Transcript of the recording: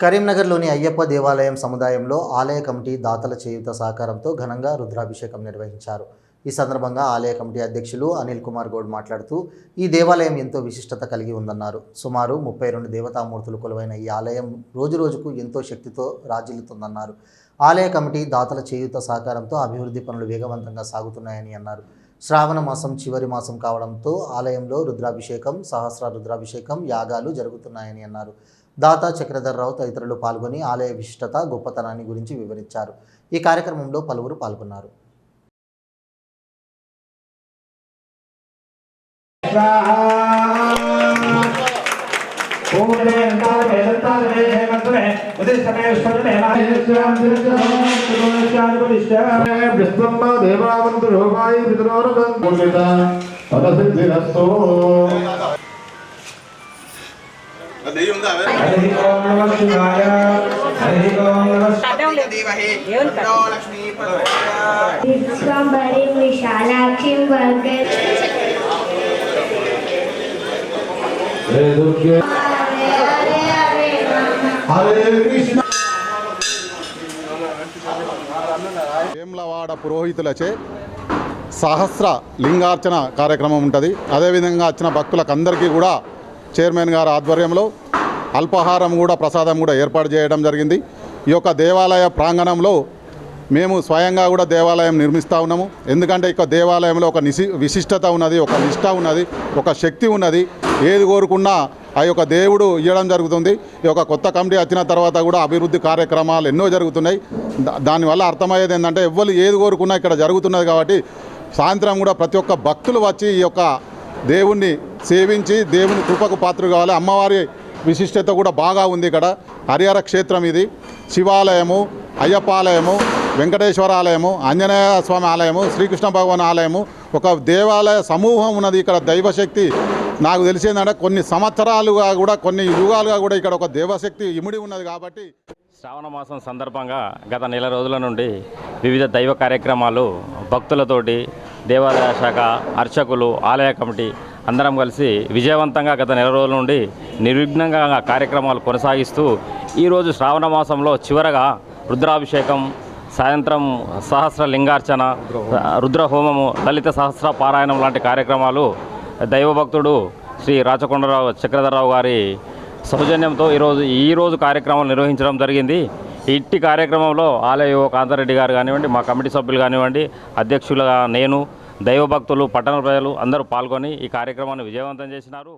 కరీంనగర్లోని అయ్యప్ప దేవాలయం సముదాయంలో ఆలయ కమిటీ దాతల చేయుత సహకారంతో ఘనంగా రుద్రాభిషేకం నిర్వహించారు. ఈ సందర్భంగా ఆలయ కమిటీ అధ్యక్షులు అనిల్ కుమార్ గౌడ్ మాట్లాడుతూ ఈ దేవాలయం ఎంతో విశిష్టత కలిగి ఉందన్నారు. సుమారు ముప్పై రెండు దేవతామూర్తులు కొలువైన ఈ ఆలయం రోజురోజుకు ఎంతో శక్తితో రాజిల్లుతుందన్నారు. ఆలయ కమిటీ దాతల చేయుత సహకారంతో అభివృద్ధి పనులు వేగవంతంగా సాగుతున్నాయని అన్నారు. శ్రావణ మాసం చివరి మాసం కావడంతో ఆలయంలో రుద్రాభిషేకం సహస్ర రుద్రాభిషేకం యాగాలు జరుగుతున్నాయని అన్నారు. దాత చక్రధర్రావు తదితరులు పాల్గొని ఆలయ విశిష్టత గొప్పతనాన్ని గురించి వివరించారు. ఈ కార్యక్రమంలో పలువురు పాల్గొన్నారు. విశ్వమ్మ ब्रह्म देवावन्तु लोकाय पितरोरुगन्ता तदसिद्धिरस्तु हरि ओम नमः शिवाय हरि ओम नमः देवहे नमो लक्ष्मी पतये दिगंबरिं विशालाक्षिं वर्गे दुर्गे వేములవాడ పురోహితులచే సహస్ర లింగార్చన కార్యక్రమం ఉంటుంది. అదేవిధంగా వచ్చిన భక్తులకు అందరికీ కూడా చైర్మన్ గారి ఆధ్వర్యంలో అల్పాహారం కూడా ప్రసాదం కూడా ఏర్పాటు చేయడం జరిగింది. ఈ యొక్క దేవాలయ ప్రాంగణంలో మేము స్వయంగా కూడా దేవాలయం నిర్మిస్తూ ఉన్నాము. ఎందుకంటే ఇక దేవాలయంలో ఒక నిశి విశిష్టత ఉన్నది ఒక నిష్ట ఉన్నది ఒక శక్తి ఉన్నది. ఏది కోరుకున్నా ఆ యొక్క దేవుడు ఇవ్వడం జరుగుతుంది. ఈ యొక్క కొత్త కమిటీ వచ్చిన తర్వాత కూడా అభివృద్ధి కార్యక్రమాలు ఎన్నో జరుగుతున్నాయి. దా- దానివల్ల అర్థమయ్యేది ఏంటంటే ఎవ్వరు ఏది కోరుకున్నా ఇక్కడ జరుగుతున్నది కాబట్టి సాయంత్రం కూడా ప్రతి ఒక్క భక్తులు వచ్చి ఈ యొక్క దేవుణ్ణి సేవించి దేవుని కృపకు పాత్ర కావాలి. అమ్మవారి విశిష్టత కూడా బాగా ఉంది ఇక్కడ. హరిహర క్షేత్రం ఇది. శివాలయము అయ్యప్ప ఆలయము వెంకటేశ్వర ఆలయము ఆంజనేయ స్వామి ఆలయము శ్రీకృష్ణ భగవాన్ ఆలయము. ఒక దేవాలయ సమూహం ఉన్నది. ఇక్కడ దైవశక్తి నాకు తెలిసిందంటే కొన్ని సంవత్సరాలుగా కూడా కొన్ని యుగాలుగా కూడా ఇక్కడ ఒక దేవశక్తి ఇముడి ఉన్నది కాబట్టి శ్రావణ మాసం సందర్భంగా గత నెల రోజుల నుండి వివిధ దైవ కార్యక్రమాలు భక్తులతోటి దేవాలయ శాఖ అర్చకులు ఆలయ కమిటీ అందరం కలిసి విజయవంతంగా గత నెల రోజుల నుండి నిర్విఘ్నంగా కార్యక్రమాలు కొనసాగిస్తూ ఈరోజు శ్రావణ మాసంలో చివరగా రుద్రాభిషేకం సాయంత్రం సహస్ర లింగార్చన రుద్ర హోమము లలిత సహస్ర పారాయణం లాంటి కార్యక్రమాలు దైవభక్తుడు శ్రీ రాచకొండరావు చక్రధరరావు గారి సౌజన్యంతో ఈరోజు ఈరోజు కార్యక్రమం నిర్వహించడం జరిగింది. ఇట్టి కార్యక్రమంలో ఆలయ యువ కాంతారెడ్డి గారు కానివ్వండి మా కమిటీ సభ్యులు కానివ్వండి అధ్యక్షులుగా నేను దైవభక్తులు పట్టణ ప్రజలు అందరూ పాల్గొని ఈ కార్యక్రమాన్ని విజయవంతం చేసినారు.